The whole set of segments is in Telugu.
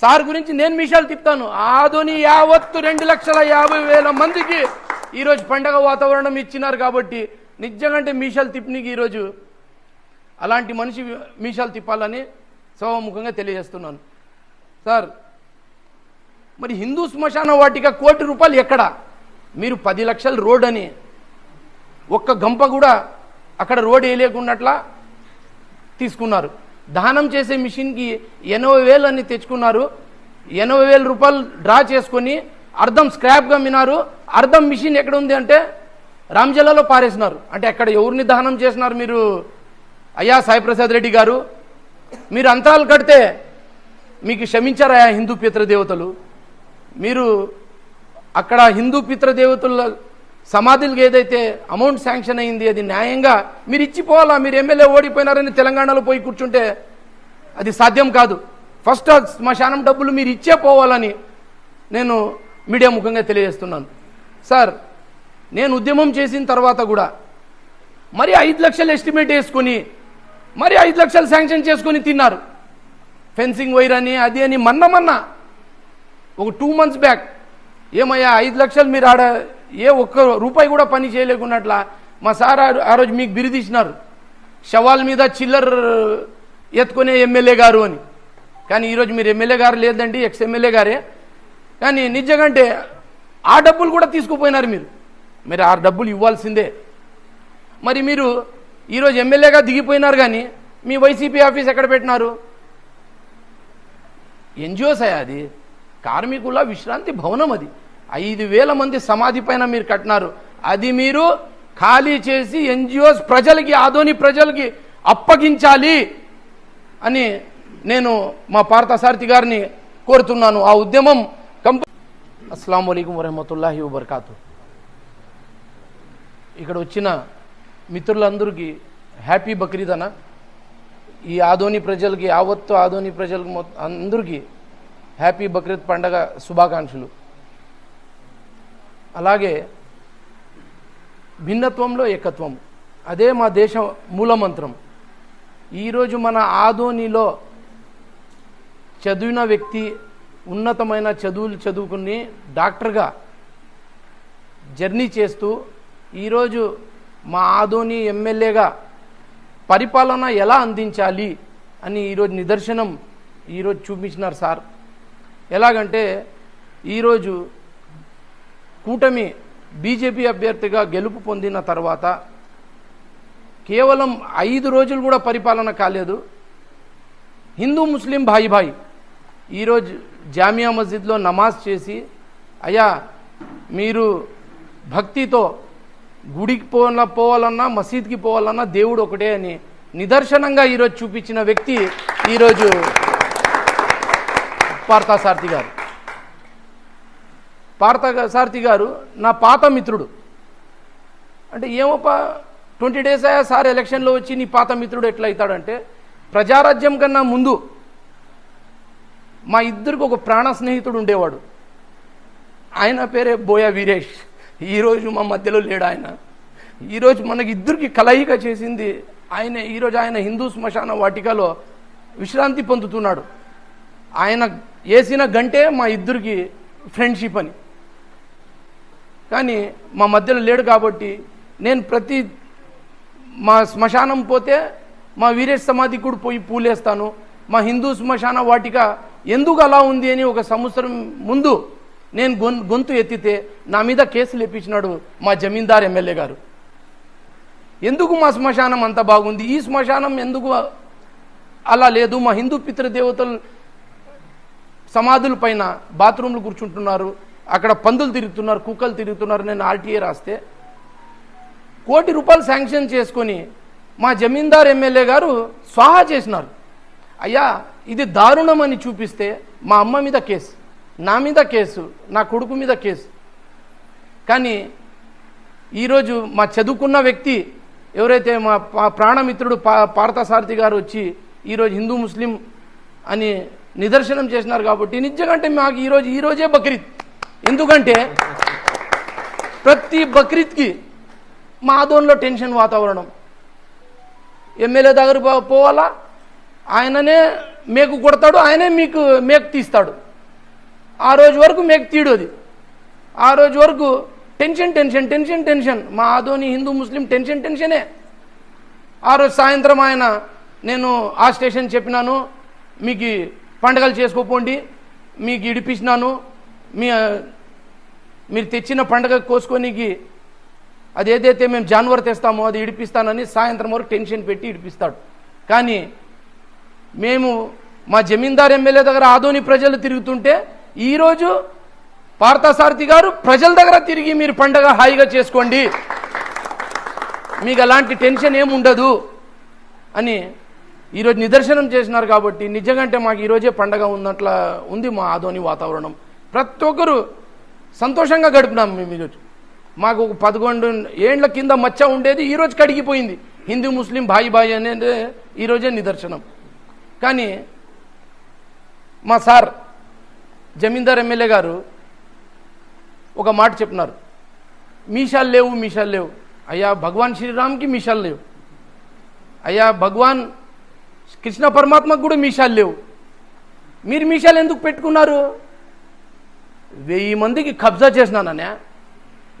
సార్ గురించి నేను మీషాలు తిప్పుతాను. ఆధుని యావత్తు రెండు లక్షల యాభై వేల మందికి ఈరోజు పండగ వాతావరణం ఇచ్చినారు కాబట్టి నిజంగా మీషాలు తిప్పనికి ఈరోజు అలాంటి మనిషి మీషాలు తిప్పాలని సభాముఖంగా తెలియజేస్తున్నాను. సార్ మరి హిందూ శ్మశాన వాటిక కోటి రూపాయలు ఎక్కడ? మీరు పది లక్షల రోడ్ అని. ఒక్క గంప కూడా అక్కడ రోడ్ వేయలేకున్నట్లా తీసుకున్నారు. దహనం చేసే మిషన్కి ఎనభై వేలు అని తెచ్చుకున్నారు. ఎనభై వేల రూపాయలు డ్రా చేసుకొని అర్థం స్క్రాప్గా మినారు అర్థం మిషన్ ఎక్కడ ఉంది అంటే రామ్జిల్లాలో పారేసినారు. అంటే అక్కడ ఎవరిని దహనం చేసినారు మీరు? అయ్యా సాయిప్రసాద్ రెడ్డి గారు మీరు అంతరాలు కడితే మీకు క్షమించారా హిందూ పితృదేవతలు? మీరు అక్కడ హిందూ పితృదేవతల సమాధులకు ఏదైతే అమౌంట్ శాంక్షన్ అయింది అది న్యాయంగా మీరు ఇచ్చిపోవాలా? మీరు ఎమ్మెల్యే ఓడిపోయినారని తెలంగాణలో పోయి కూర్చుంటే అది సాధ్యం కాదు. ఫస్ట్ శ్మశానం డబ్బులు మీరు ఇచ్చే పోవాలని నేను మీడియా ముఖంగా తెలియజేస్తున్నాను. సార్ నేను ఉద్యమం చేసిన తర్వాత కూడా మరి ఐదు లక్షలు ఎస్టిమేట్ వేసుకొని మరి ఐదు లక్షలు శాంక్షన్ చేసుకొని తిన్నారు. ఫెన్సింగ్ వైర్ అని అది అని మన్న మన్న. ఒక టూ మంత్స్ బ్యాక్ ఏమయ్యా ఐదు లక్షలు మీరు ఆడ ఏ ఒక్క రూపాయి కూడా పని చేయలేకున్నట్లా మా సార్ ఆ- రోజు మీకు బిరిదిచ్చినారు శవాల మీద చిల్లర్ ఎత్తుకునే ఎమ్మెల్యే గారు అని. కానీ ఈరోజు మీరు ఎమ్మెల్యే గారు లేదండి ఎక్స్ ఎమ్మెల్యే గారే. కానీ నిజంగంటే ఆ డబ్బులు కూడా తీసుకుపోయినారు మీరు. మీరు ఆ డబ్బులు ఇవ్వాల్సిందే. మరి మీరు ఈరోజు ఎమ్మెల్యేగా దిగిపోయినారు కానీ మీ వైసీపీ ఆఫీస్ ఎక్కడ పెట్టినారు? ఎన్జిఓస్ అది. కార్మికుల విశ్రాంతి భవనం అది. ఐదు వేల మంది సమాధి పైన మీరు కట్టినారు. అది మీరు ఖాళీ చేసి ఎన్జిఓస్ ప్రజలకి ఆదోని ప్రజలకి అప్పగించాలి అని నేను మా పార్థసారథి గారిని కోరుతున్నాను. ఆ ఉద్యమం కంప అస్సలం అయికం వరహమతుల్లాహి వబర్కాతు. ఇక్కడ వచ్చిన మిత్రులందరికీ హ్యాపీ బక్రీద్ అన్న ఈ ఆదోని ప్రజలకి యావత్తు ఆదోని ప్రజలకు మొత్తం అందరికీ హ్యాపీ బక్రీద్ పండగ శుభాకాంక్షలు. అలాగే భిన్నత్వంలో ఏకత్వం. అదే మా దేశ మూలమంత్రం. ఈరోజు మన ఆధోనిలో చదివిన వ్యక్తి ఉన్నతమైన చదువులు చదువుకుని డాక్టర్గా జర్నీ చేస్తూ ఈరోజు మా ఆధోని ఎమ్మెల్యేగా పరిపాలన ఎలా అందించాలి అని ఈరోజు నిదర్శనం ఈరోజు చూపించినారు సార్. ఎలాగంటే ఈరోజు కూటమి బీజేపీ అభ్యర్థిగా గెలుపు పొందిన తర్వాత కేవలం ఐదు రోజులు కూడా పరిపాలన కాలేదు. హిందూ ముస్లిం భాయి భాయి ఈరోజు జామియా మస్జిద్లో నమాజ్ చేసి అయ్యా మీరు భక్తితో గుడికి పోవాల పోవాలన్నా మసీద్కి పోవాలన్నా దేవుడు ఒకటే అని నిదర్శనంగా ఈరోజు చూపించిన వ్యక్తి ఈరోజు పార్థసారథి గారు. పార్థ సారథి గారు నా పాత మిత్రుడు. అంటే ఏమోపా ట్వంటీ డేస్ అయ్యా సార్ ఎలక్షన్లో వచ్చి నీ పాత మిత్రుడు ఎట్లా అవుతాడంటే ప్రజారాజ్యం కన్నా ముందు మా ఇద్దరికి ఒక ప్రాణ స్నేహితుడు ఉండేవాడు. ఆయన పేరే బోయా వీరేష్. ఈరోజు మా మధ్యలో లేడు ఆయన. ఈరోజు మనకి ఇద్దరికి కలయిక చేసింది ఆయన ఈరోజు ఆయన హిందూ శ్మశాన వాటికలో విశ్రాంతి పొందుతున్నాడు. ఆయన వేసిన గంటే మా ఇద్దరికి ఫ్రెండ్షిప్ అని. కానీ మా మధ్యలో లేడు కాబట్టి నేను ప్రతి మా శ్మశానం పోతే మా వీరేష్ సమాధి కూడా పోయి పూలేస్తాను. మా హిందూ శ్మశాన వాటిక ఎందుకు అలా ఉంది అని ఒక సంవత్సరం ముందు నేను గొం గొంతు ఎత్తితే నా మీద కేసులు ఎప్పించినాడు మా జమీందార్ ఎమ్మెల్యే గారు. ఎందుకు మా శ్మశానం అంత బాగుంది? ఈ శ్మశానం ఎందుకు అలా లేదు? మా హిందూ పితృదేవతలు సమాధుల పైన బాత్రూంలు కూర్చుంటున్నారు. అక్కడ పందులు తిరుగుతున్నారు కుక్కలు తిరుగుతున్నారు నేను ఆర్టీఏ రాస్తే కోటి రూపాయలు శాంక్షన్ చేసుకొని మా జమీందార్ ఎమ్మెల్యే గారు స్వాహా చేసినారు. అయ్యా ఇది దారుణం అని చూపిస్తే మా అమ్మ మీద కేసు నా మీద కేసు నా కొడుకు మీద కేసు. కానీ ఈరోజు మా చదువుకున్న వ్యక్తి ఎవరైతే మా పా- ప్రాణమిత్రుడు పా పార్థసారథి గారు వచ్చి ఈరోజు హిందూ ముస్లిం అని నిదర్శనం చేసినారు కాబట్టి నిజంగా అంటే మాకు ఈరోజు ఈరోజే బక్రీద్. ఎందుకంటే ప్రతి బక్రీద్కి మా ఆదోన్లో టెన్షన్ వాతావరణం. ఎమ్మెల్యే దగ్గర పోవాలా? ఆయననే మేకు కొడతాడు ఆయనే మీకు మేకు తీస్తాడు. ఆ రోజు వరకు మేకు తీడు అది. ఆ రోజు వరకు టెన్షన్ టెన్షన్ టెన్షన్ టెన్షన్. మా ఆదోని హిందూ ముస్లిం టెన్షన్ టెన్షనే. ఆ రోజు సాయంత్రం ఆయన నేను ఆ స్టేషన్ చెప్పినాను మీకు పండగలు చేసుకోపోండి మీకు ఇడిపించినాను మీ మీరు తెచ్చిన పండగ కోసుకోనికి అది ఏదైతే మేము జాన్వర్ తెస్తామో అది ఇడిపిస్తానని సాయంత్రం వరకు టెన్షన్ పెట్టి ఇడిపిస్తాడు. కానీ మేము మా జమీందార్ ఎమ్మెల్యే దగ్గర ఆదోని ప్రజలు తిరుగుతుంటే ఈరోజు పార్థసారథి గారు ప్రజల దగ్గర తిరిగి మీరు పండగ హాయిగా చేసుకోండి. మీకు అలాంటి టెన్షన్ ఏమి ఉండదు అని ఈరోజు నిదర్శనం చేసినారు కాబట్టి నిజంగా అంటే మాకు ఈరోజే పండగ ఉన్నట్లా ఉంది మా ఆదోని వాతావరణం. ప్రతి ఒక్కరు సంతోషంగా గడిపినాం మేము ఈరోజు. మాకు ఒక పదకొండు ఏండ్ల కింద మచ్చ ఉండేది ఈరోజు కడిగిపోయింది. హిందూ ముస్లిం భాయి భాయి అనేది ఈరోజే నిదర్శనం. కానీ మా సార్ జమీందార్ ఎమ్మెల్యే గారు ఒక మాట చెప్పినారు మీషాలు లేవు మీషాలు లేవు. అయ్యా భగవాన్ శ్రీరామ్కి మీషాలు లేవు. అయ్యా భగవాన్ కృష్ణ పరమాత్మకు కూడా మీషాలు లేవు. మీరు మీషాలు ఎందుకు పెట్టుకున్నారు? వెయ్యి మందికి కబ్జా చేసినాననే.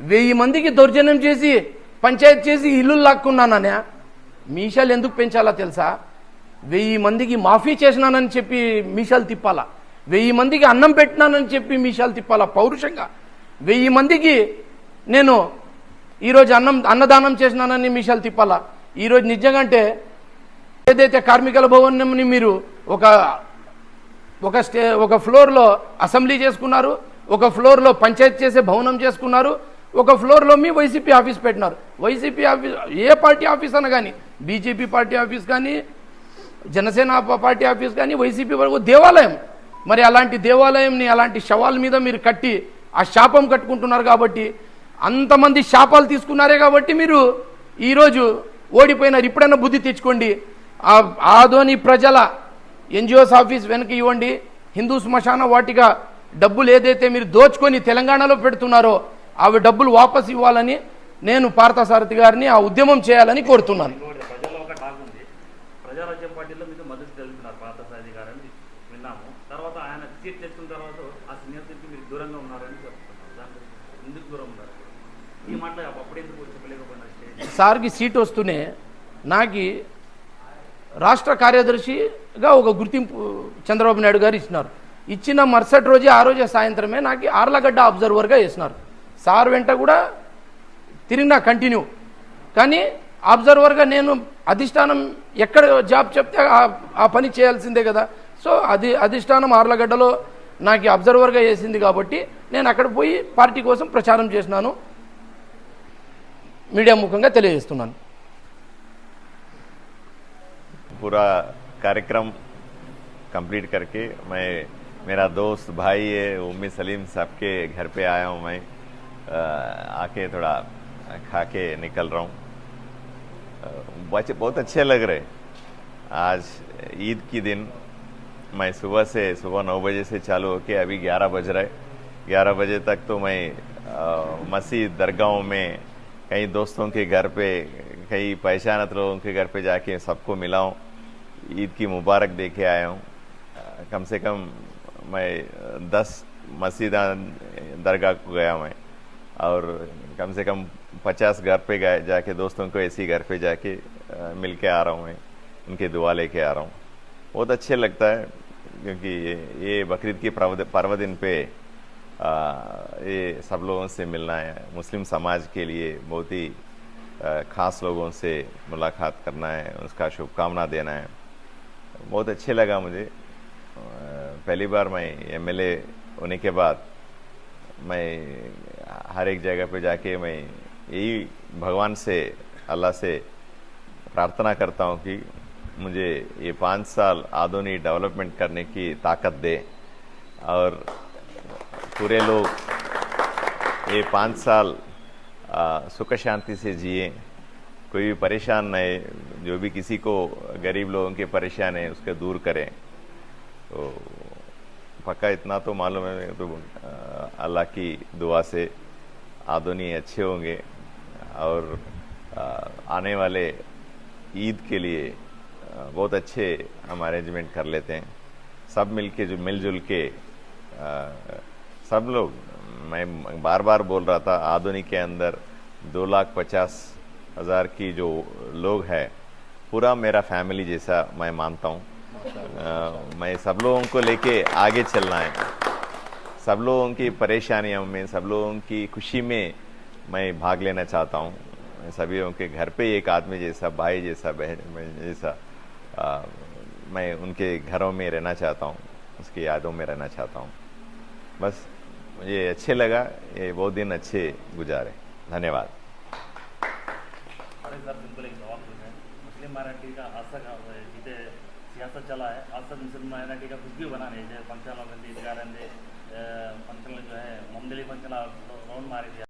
వెయ్యి మందికి దౌర్జన్యం చేసి పంచాయతీ చేసి ఇల్లు లాక్కున్నాననే. మీషాలు ఎందుకు పెంచాలా తెలుసా? వెయ్యి మందికి మాఫీ చేసినానని చెప్పి మీషాలు తిప్పాలా? వెయ్యి మందికి అన్నం పెట్టినానని చెప్పి మీషాలు తిప్పాలా? పౌరుషంగా. వెయ్యి మందికి నేను ఈరోజు అన్నం అన్నదానం చేసినానని మీషాలు తిప్పాలా? ఈరోజు నిజంగా అంటే ఏదైతే కార్మికుల భవనంని మీరు ఒక ఒక స్టే ఒక ఫ్లోర్లో అసెంబ్లీ చేసుకున్నారు ఒక ఫ్లోర్లో పంచాయత్ చేసే భవనం చేసుకున్నారు ఒక ఫ్లోర్లో మీ వైసీపీ ఆఫీస్ పెట్టినారు. వైసీపీ ఆఫీస్ ఏ పార్టీ ఆఫీస్ అన్న కానీ బీజేపీ పార్టీ ఆఫీస్ కానీ జనసేన పార్టీ ఆఫీస్ కానీ వైసీపీ వరకు దేవాలయం. మరి అలాంటి దేవాలయంని అలాంటి శవాల మీద మీరు కట్టి ఆ శాపం కట్టుకుంటున్నారు కాబట్టి అంతమంది శాపాలు తీసుకున్నారే కాబట్టి మీరు ఈరోజు ఓడిపోయినారు. ఇప్పుడైనా బుద్ధి తెచ్చుకోండి. ఆ ఆదోని ప్రజల ఎన్జిఓస్ ఆఫీస్ వెనక ఇవ్వండి. హిందూ శ్మశాన వాటిగా డబ్బులు ఏదైతే మీరు దోచుకొని తెలంగాణలో పెడుతున్నారో అవి డబ్బులు వాపస్ ఇవ్వాలని నేను పార్థసారథి గారిని ఆ ఉద్యమం చేయాలని కోరుతున్నాను. ఇంకోటి ప్రజల్లో ఒక టాక్ ఉంది ప్రజారాజ్యం పార్టీలో మీకు మద్దతు తెలుపుతున్నారు పార్థసారథి గారని విన్నాము. తర్వాత ఆయన సీట్ తెచ్చుకున్న తర్వాత ఆ సీనియర్కి మీరు దూరంగా ఉన్నారని చెప్తున్నారు. దాని గురించి ఎందుకు దూరం ఉన్నారు? ఈ మాటలు అప్పుడు ఎందుకు చెప్పలేకపోయినా స్టేజ్ సార్కి సీట్ వస్తూనే నాకు రాష్ట్ర కార్యదర్శిగా ఒక గుర్తింపు చంద్రబాబు నాయుడు గారు ఇచ్చినారు. ఇచ్చిన మరుసటి రోజే ఆ రోజే సాయంత్రమే నాకు ఆర్లగడ్డ అబ్జర్వర్గా వేసినారు సార్ వెంట కూడా తిరిగినా కంటిన్యూ కానీ అబ్జర్వర్గా నేను అధిష్టానం ఎక్కడ జాబ్ చెప్తే ఆ- ఆ పని చేయాల్సిందే కదా సో అది అధిష్టానం ఆర్లగడ్డలో నాకు అబ్జర్వర్గా వేసింది కాబట్టి నేను అక్కడ పోయి పార్టీ కోసం ప్రచారం చేసినాను మీడియా ముఖంగా తెలియజేస్తున్నాను पूरा कार्यक्रम कंप्लीट करके मैं मेरा दोस्त, भाई है उम्मी सलीम साहब के घर पे आया हूँ मैं। आके थोड़ा खा के निकल रहा हूँ। बच्चे बहुत अच्छे लग रहे। आज ईद की दिन। मैं सुबह से, सुबह नौ बजे से चालू होके अभी ग्यारह बज रहे। ग्यारह बजे तक तो मैं मसीह दरगाहों में कई दोस्तों के घर पे, कई पहचानत लोगों के घर पे जाके सबको मिला हूँ। ईद की मुबारक दे के आया हूँ। कम से कम मैं दस मस्जिद दरगाह को गया मैं। और कम से कम पचास घर पे गए जाके दोस्तों को ऐसी घर पे जाके मिल के आ रहा हूँ मैं। उनके दुआ लेके आ रहा हूँ। बहुत अच्छे लगता है क्योंकि ये, बकरीद की पर्व दिन पे आ, ये सब लोगों से मिलना है। मुस्लिम समाज के लिए बहुत ही खास लोगों से मुलाकात करना है उसका शुभकामना देना है। बहुत अच्छे लगा मुझे। पहली बार मैं एमएलए होने के बाद मैं हर एक जगह पे जाके मैं यही भगवान से, अल्लाह से प्रार्थना करता हूँ कि मुझे ये पाँच साल आधुनिक डेवलपमेंट करने की ताकत दे। और पूरे लोग ये पाँच साल सुख शांति से जिए। कोई भी परेशान नहीं जो भी किसी को गरीब लोगों के परेशान है, उसके दूर करें। तो पक्का इतना तो मालूम है तो अल्लाह की दुआ से आदोनी अच्छे होंगे और आने वाले ईद के लिए बहुत अच्छे हम अरेंजमेंट कर लेते हैं। सब मिलके जो, मिलजुल के सब लोग, मैं बार बार बोल रहा था आधुनिक के अंदर दो लाख पचास हज़ार की जो लोग है, पूरा मेरा फैमिली जैसा मैं मानता हूँ। मैं सब लोगों को लेके आगे चलना है। सब लोगों की परेशानियों में, सब लोगों की खुशी में मैं भाग लेना चाहता हूँ। सभी लोगों के घर पे एक आदमी जैसा, भाई जैसा, बहन जैसा मैं उनके घरों में रहना चाहता हूँ, उसकी यादों में रहना चाहता हूँ। बस, मुझे अच्छे लगा, ये बहुत दिन अच्छे गुजारे। धन्यवाद। माइनॉरिटी का सियासत चला है। आज तक मुस्लिम माइनॉरिटी का कुछ भी बना नहीं जैसे फ़ंक्शन फ़ंक्शन जो है ममदली फ़ंक्शन राउंड मारे